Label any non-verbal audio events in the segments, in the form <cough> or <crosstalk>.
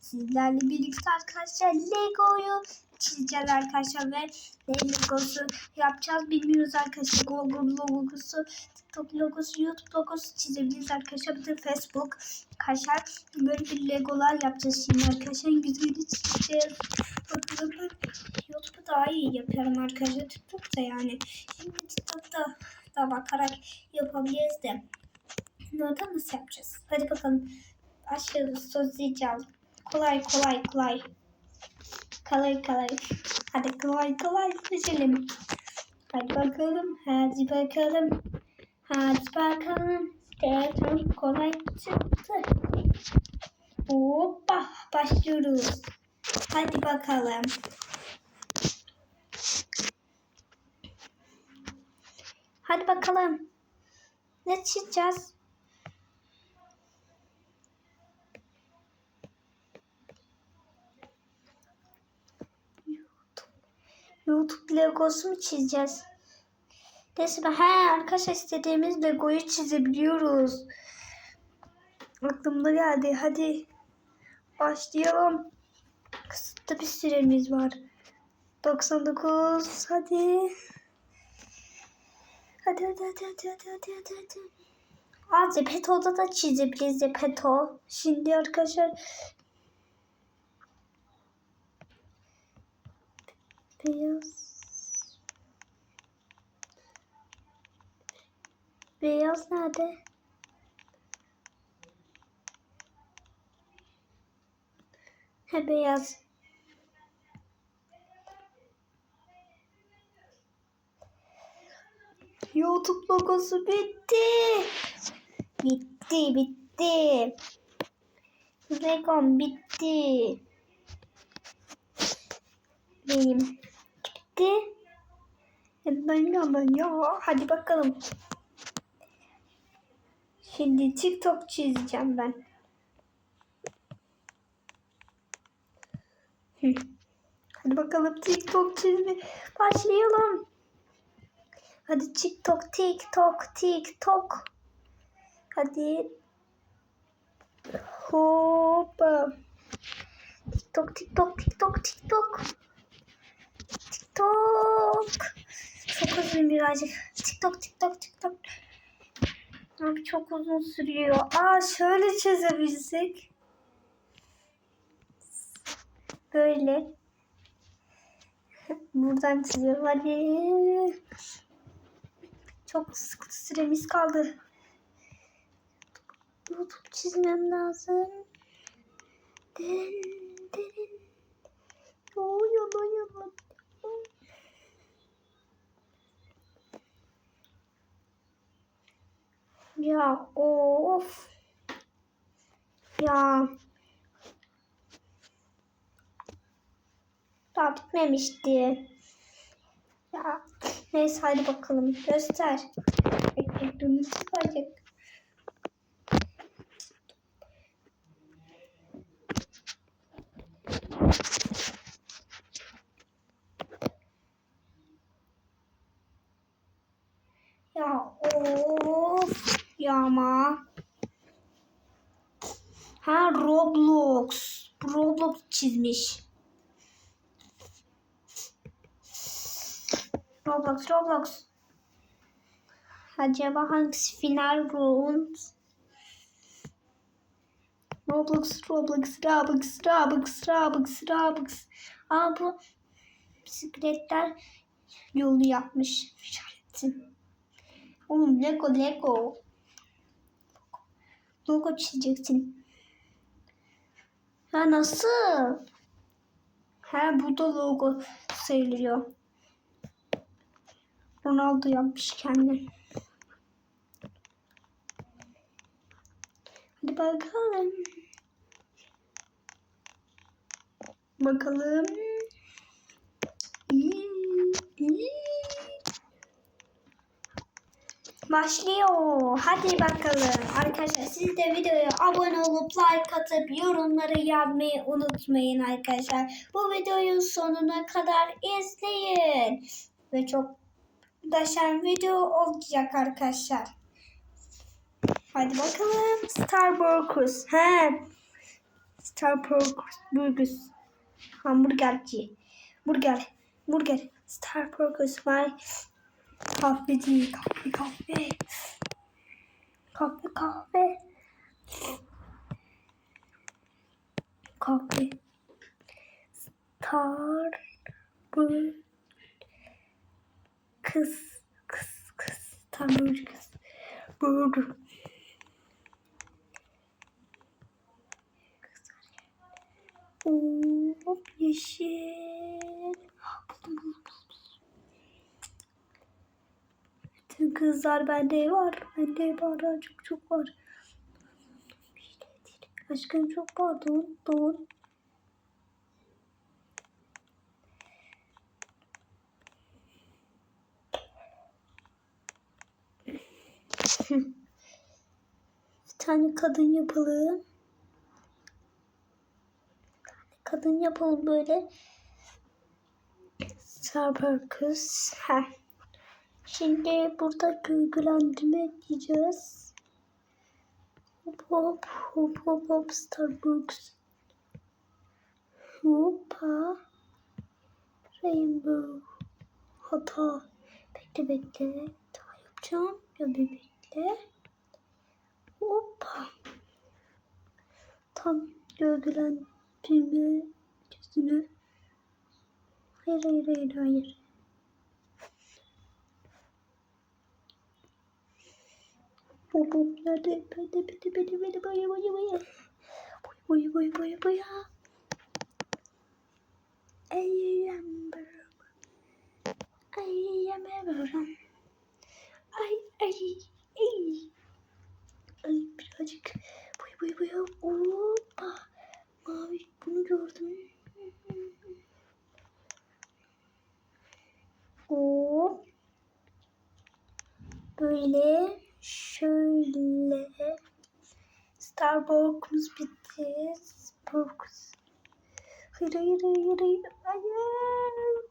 sizlerle birlikte arkadaşlar Lego'yu çizeceğiz arkadaşlar ve ne logosu yapacağız bilmiyoruz arkadaşlar. Google logosu, TikTok logosu, YouTube logosu çizebiliriz arkadaşlar. Bir de Facebook arkadaşlar böyle bir Legolar yapacağız şimdi arkadaşlar. Güzel çizeceğiz. Bakalım YouTube'u daha iyi yapıyorum arkadaşlar. TikTok'ta yani. Şimdi TikTok'ta da bakarak yapabiliriz de. Orada nasıl yapacağız? Hadi bakalım. Başlıyoruz. Sözleyeceğiz. Kolay kolay kolay. Kolay kolay. Hadi kolay kolay seçelim. Hadi bakalım. Hadi bakalım. Hadi bakalım. Telefon kolay çıktı. Hoppa. Başlıyoruz. Hadi bakalım. Hadi bakalım. Ne çizeceğiz? YouTube logosu mu çizeceğiz? Neyse ben he arkadaşlar istediğimiz logoyu çizebiliyoruz. Aklımda geldi. Hadi başlayalım. Kısıtlı bir süremiz var. 99 hadi. Hadi hadi hadi hadi hadi hadi hadi hadi. Aa Zepeto'da da çizebiliriz Zepeto. Şimdi arkadaşlar beyaz beyaz nerede? He beyaz. YouTube logosu bitti. Bitti, bitti. Legom bitti. Benim bitti. Ben ben ya. Hadi bakalım. Şimdi TikTok çizeceğim ben. Hadi bakalım TikTok çizme. Başlayalım. Hadi TikTok, TikTok, TikTok. Hadi. Hoppa. TikTok, TikTok, TikTok, TikTok. TikTok. Çok uzun birazcık. TikTok, TikTok, TikTok. Abi çok uzun sürüyor. Aa şöyle çizebilsek. Böyle. <laughs> Buradan çiziyorum. Hadi. Çok sıkı süremiz kaldı. YouTube çizmem lazım. Derin derin. Oy Ya of. Ya. Daha bitmemişti. Ya neyse hadi bakalım göster. Ekranı çıkacak. Ya of ya ama. Ha Roblox. Roblox çizmiş. Roblox, Roblox. Acaba hangisi final round? Roblox, Roblox, Roblox, Roblox, Roblox, Roblox. Aa bu bisikletler yolu yapmış. İşaretin. Oğlum Lego, Lego. Logo çizeceksin. Ha nasıl? Ha bu da logo sayılıyor. Ronaldo yapmış kendini. Hadi bakalım. Bakalım. İyi, iyi. Başlıyor. Hadi bakalım. Arkadaşlar siz de videoya abone olup like atıp yorumları yazmayı unutmayın arkadaşlar. Bu videoyu sonuna kadar izleyin. Ve çok muhteşem video olacak arkadaşlar. Hadi bakalım. Star Wars. He. Star Burgers. Hamburgerci. Burger. Burger. Star Burgers var. Kahveci. Kahve kahve. Kahve kahve. Kahve. Star Burgers. Kız. Kız. Kız. Star Burgers. Burger. Hop yeşil. Buldum, buldum, buldum. Bütün kızlar bende var. Bende var. Çok çok var. Aşkım çok pardon. Don. <laughs> Bir tane kadın yapalım. kadın yapalım böyle. Starbucks. Heh. Şimdi burada gölgelendirme diyeceğiz. Hop hop hop hop hop Starbucks. Hoppa. Rainbow. Hata. Bekle bekle. Daha yapacağım. Ya bir bekle. Hoppa. Tam gölgelendirme gözünü. Hayır hayır hayır hayır. Bu bu nerede? Bende bende bende bende baya baya baya. Boya boya boya boya. I remember. I remember. Ay ay ay. Ay birazcık. Boya boya boya. Hoppa. Mavi bunu gördüm. O böyle şöyle Starbucks bitti. Starbucks. Hayır hayır hayır hayır. hayır.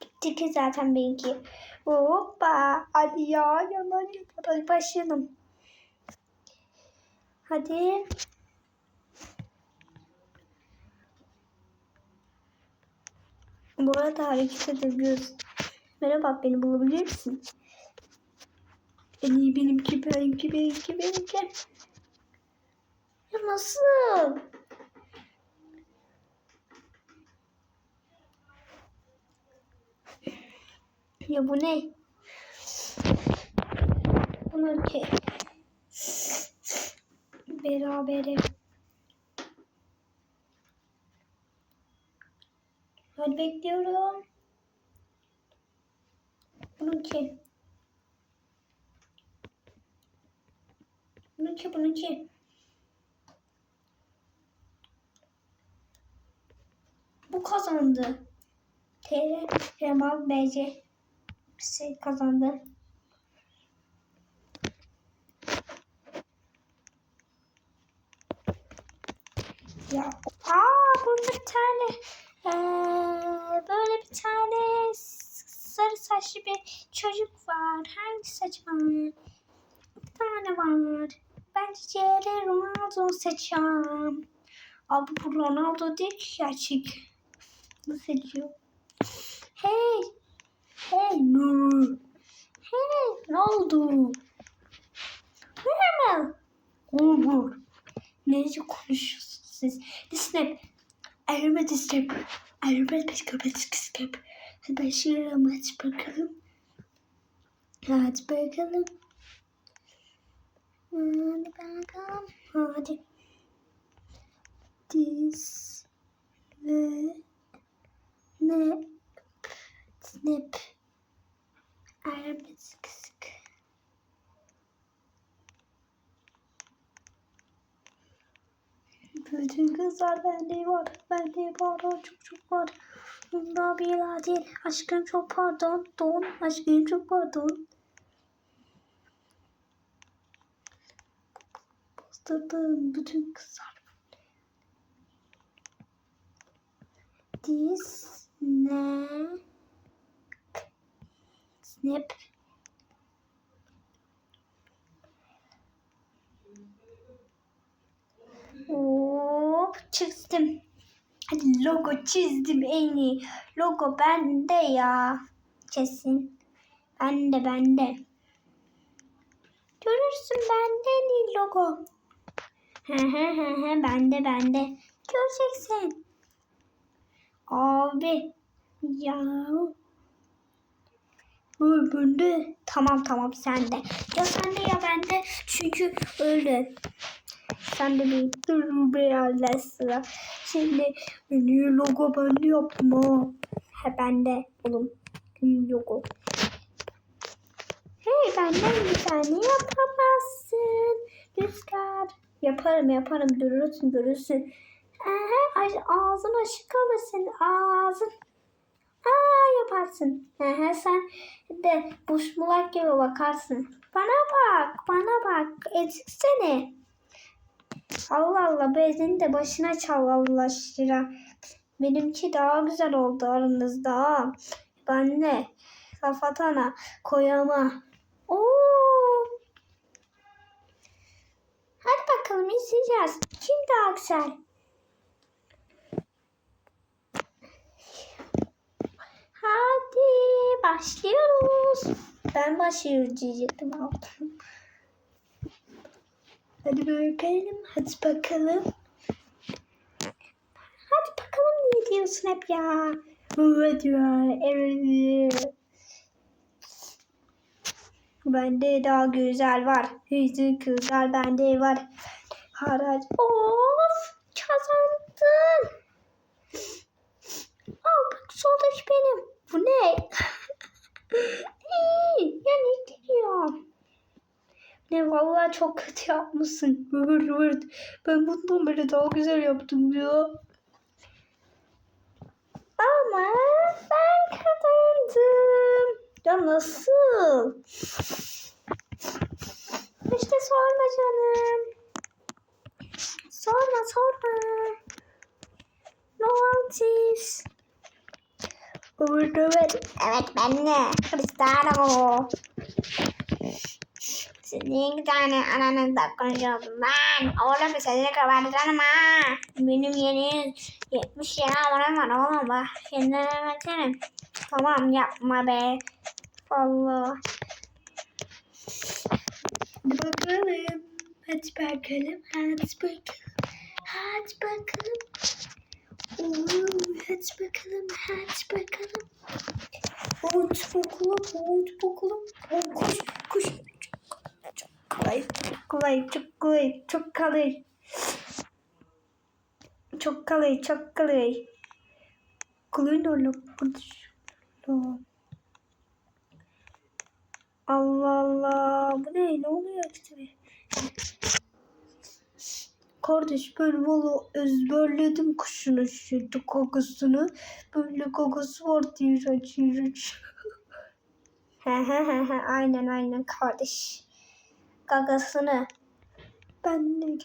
Gitti ki zaten benimki. Hoppa. Hadi ya yalan yapar. Hadi başlayalım. Hadi. Bu arada hareket edebiliyoruz. Merhaba beni bulabilir misin? En iyi benimki benimki benimki benimki. Ya nasıl? Ya bu ne? Bunlar ki berabere. Hadi bekliyorum. Bununki. Bununki bununki. Bu kazandı. TR Remal BC kazandı. Ya aa burada bir tane ee, böyle bir tane sarı saçlı bir çocuk var. Hangisi acaba? Bir tane var. Bence CR Ronaldo seçeceğim. Abi bu Ronaldo değil ki gerçek. Ne seçiyor? Hey! Hey no! Hey oldu? Hemen. Olur. Nece konuşuyorsunuz siz? Listen. Elime dizeceğim. Elime dizeceğim. Elime Hadi başlayalım. Hadi bakalım. Hadi bakalım. Hadi bakalım. Hadi. Diz ve ne snap elime sık sık. Bütün kızlar bende var. Bende var. Çok çok var. Bunda bir değil. Aşkım çok pardon. Don. Aşkım çok pardon. bastırdığım bütün kızlar This snack snip Hop çizdim. Hadi logo çizdim en iyi. Logo bende ya. Kesin. Bende bende. Görürsün benden iyi logo. He he he he bende bende. Göreceksin. Abi. Ya. Öl bende. Tamam tamam sende. Ya sende ya bende. Çünkü öyle. Sen de bir dur sıra. Şimdi niye logo bende yaptım ha? He bende oğlum. Logo. Hey benden bir tane yapamazsın. Rüzgar. Yaparım yaparım görürsün görürsün. Aha, ağzın açık kalır senin ağzın. Aa yaparsın. Aha, sen de buşmulak gibi bakarsın. Bana bak bana bak. Ezik seni. Allah Allah bezini de başına çal Allah aşkına. Benimki daha güzel oldu aranızda. Ben de laf atana koyama. Oo. Hadi bakalım izleyeceğiz. Kim daha güzel? Hadi başlıyoruz. Ben başlıyoruz diyecektim altım. Hadi bakalım. Hadi bakalım. Hadi bakalım ne diyorsun hep ya. Evet ya. Evet. Bende daha güzel var. Yüzü kızlar bende var. Haraç. Of kazandın. Al bak soldaki benim. Bu ne? İyi, ya ne diyor? Ne vallahi çok kötü yapmışsın. Vır vır. Ben bundan beri daha güzel yaptım ya. Ama ben kazandım. Ya nasıl? İşte sorma canım. Sorma sorma. No antis. Evet ben de. Cristiano. Siz niye bir tane aranızda konuşuyorsunuz lan? Oğlum sesini kapatacaksın ha. Benim yeni 70 yeni abonem var oğlum bak. Kendine versene. Tamam yapma be. Allah. Bakalım. Hadi bakalım. Hadi bakalım. Hadi bakalım. Oo, hadi bakalım. Hadi bakalım. Hadi bakalım. Hadi bakalım. Oh, kuş, kuş. Çok kolay. Çok kolay. Çok kolay. Çok kolay. Çok kolay. Çok kolay. Kolay? Allah Allah. Bu ne? Ne oluyor işte? Kardeş ben valla ezberledim kuşun şu kokusunu. Böyle kokusu var iğrenç iğrenç. Aynen aynen kardeş. Gagasını. Ben de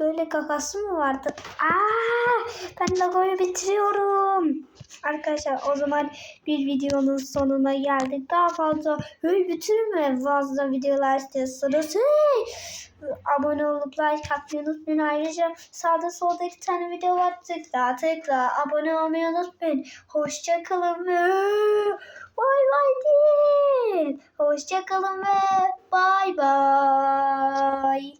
böyle gagası mı vardı? Aa, ben logoyu bitiriyorum. Arkadaşlar o zaman bir videonun sonuna geldik. Daha fazla hey, bitirme fazla videolar istiyorsanız hey, abone olup like atmayı unutmayın. Ayrıca sağda solda iki tane video var. Tıkla tıkla abone olmayı unutmayın. Hoşça kalın ve bay bay değil. Hoşça kalın ve bay bay.